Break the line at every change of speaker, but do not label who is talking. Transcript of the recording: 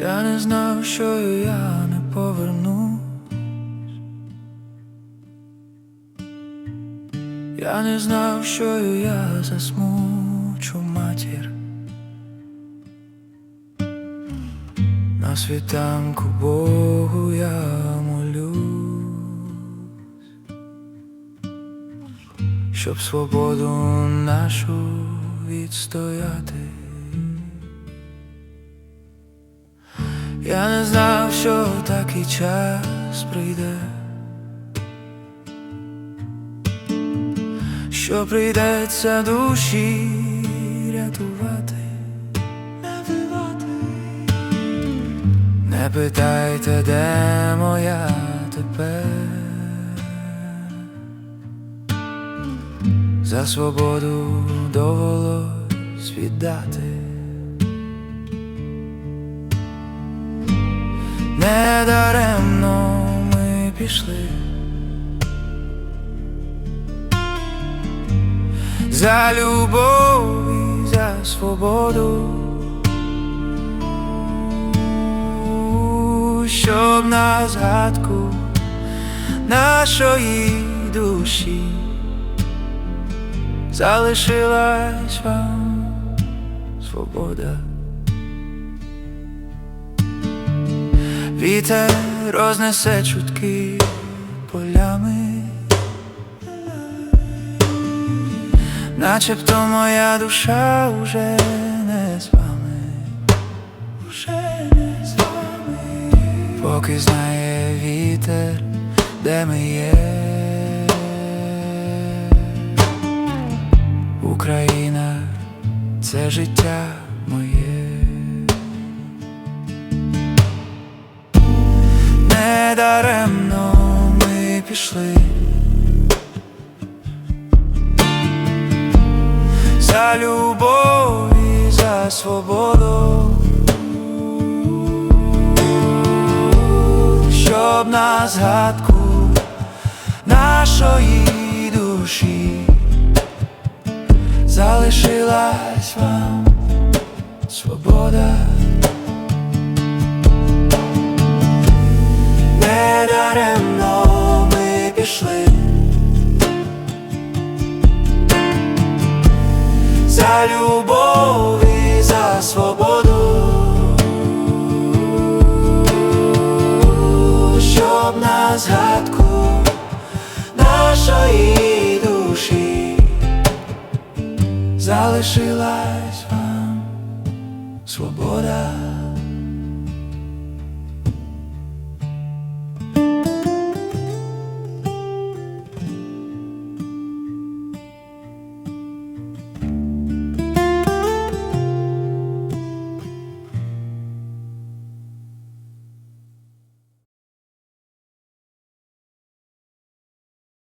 Я не знав, що я не повернусь. Я не знав, що я засмучу матір. На світанку Богу я молюсь, щоб свободу нашу відстояти. Я не знав, що такий час прийде, що прийдеться душі рятувати. Не питайте, де моя тепер за свободу довелось віддати. Недаремно ми пішли за любов і за свободу. щоб на згадку нашої душі залишилась вам свобода. Вітер рознесе чутки полями, начебто моя душа уже не з вами, уже не з вами, поки знає вітер, де ми є. Україна це життя Недаремно ми пішли. За любов і за свободу, щоб на згадку за любов і за свободу, щоб на згадку нашої душі залишилась вам свобода.